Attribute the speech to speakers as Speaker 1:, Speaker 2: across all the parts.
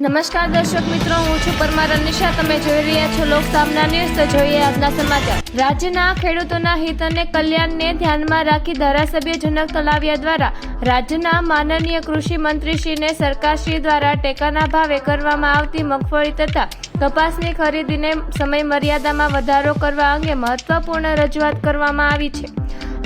Speaker 1: નમસ્કાર દર્શક મિત્રો, હું છું પરમાર અનિશા. તમે જોઈ રહ્યા છો લોક સામના ન્યૂઝ. તો જોઈએ આજના સમાચાર. રાજ્યના ખેડૂતોના હિત અને કલ્યાણને ધ્યાનમાં રાખી ધારાસભ્ય જનક તલાવિયા દ્વારા રાજ્યના માનનીય કૃષિ મંત્રીશ્રીને સરકારશ્રી દ્વારા ટેકાના ભાવે કરવામાં આવતી મગફળી તથા કપાસની ખરીદીને સમય મર્યાદામાં વધારો કરવા અંગે મહત્વપૂર્ણ રજૂઆત કરવામાં આવી છે.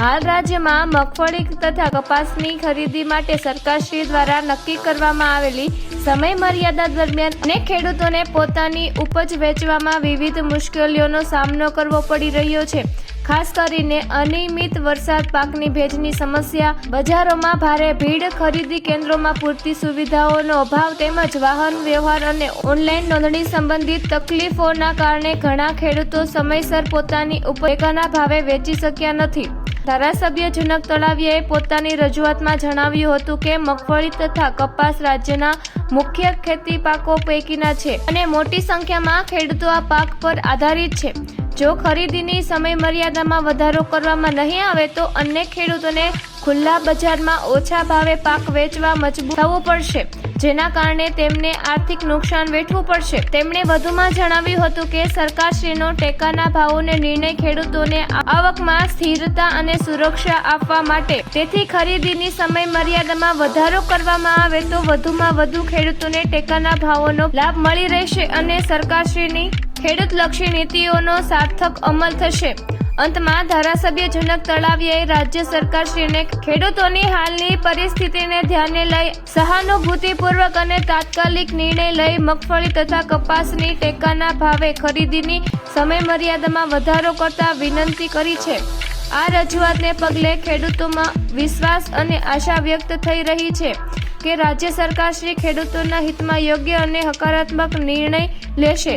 Speaker 1: હાલ રાજ્યમાં મગફળી તથા કપાસની ખરીદી માટે સરકારશ્રી દ્વારા નક્કી કરવામાં આવેલી સમય મર્યાદા દરમિયાન અનેક ખેડૂતોને પોતાની ઉપજ વેચવામાં વિવિધ મુશ્કેલીઓનો સામનો કરવો પડી રહ્યો છે. ખાસ કરીને અનિયમિત વરસાદ, પાકની ભેજની સમસ્યા, બજારોમાં ભારે ભીડ, ખરીદી કેન્દ્રોમાં પૂરતી સુવિધાઓનો અભાવ તેમજ વાહન વ્યવહાર અને ઓનલાઈન નોંધણી સંબંધિત તકલીફોના કારણે ઘણા ખેડૂતો સમયસર પોતાની ઉપેકાના ભાવે વેચી શક્યા નથી. ધારાસભ્ય જનક તળાવિયાએ પોતાની રજૂઆતમાં જણાવ્યું હતું કે મગફળી તથા કપાસ રાજ્યના મુખ્ય ખેતી પાકો પૈકીના છે અને મોટી સંખ્યામાં ખેડૂતો આ પાક પર આધારિત છે. જો ખરીદીની સમય મર્યાદામાં વધારો કરવામાં નહીં આવે તો અન્ય ખેડૂતોને ખુલ્લા બજારમાં ઓછા ભાવે પાક વેચવા મજબૂર થવું પડશે, જેના કારણે તેમને આર્થિક નુકસાન વેઠવું પડશે. તેમણે વધુમાં જણાવ્યું હતું કે સરકારશ્રીનો ટેકાના ભાવોને નિર્ણય ખેડૂતોને આવકમાં સ્થિરતા અને સુરક્ષા આપવા માટે. તેથી ખરીદીની સમય મર્યાદામાં વધારો કરવામાં આવે તો વધુમાં વધુ ખેડૂતોને ટેકાના ભાવોનો લાભ મળી રહેશે અને સરકારશ્રીની ખેડૂતલક્ષી નીતિઓનો સાર્થક અમલ થશે. અંતમાં ધારાસભ્ય જનક તળાવિયાએ રાજ્ય સરકારશ્રીને ખેડૂતોની હાલની પરિસ્થિતિને ધ્યાને લઈ સહાનુભૂતિપૂર્વક અને તાત્કાલિક નિર્ણય લઈ મગફળી તથા કપાસની ટેકાના ભાવે ખરીદીની સમય મર્યાદામાં વધારો કરતા વિનંતી કરી છે. આ રજૂઆતને પગલે ખેડૂતોમાં વિશ્વાસ અને આશા વ્યક્ત થઈ રહી છે કે રાજ્ય સરકાર શ્રી ખેડૂતોના હિતમાં યોગ્ય અને હકારાત્મક નિર્ણય લેશે.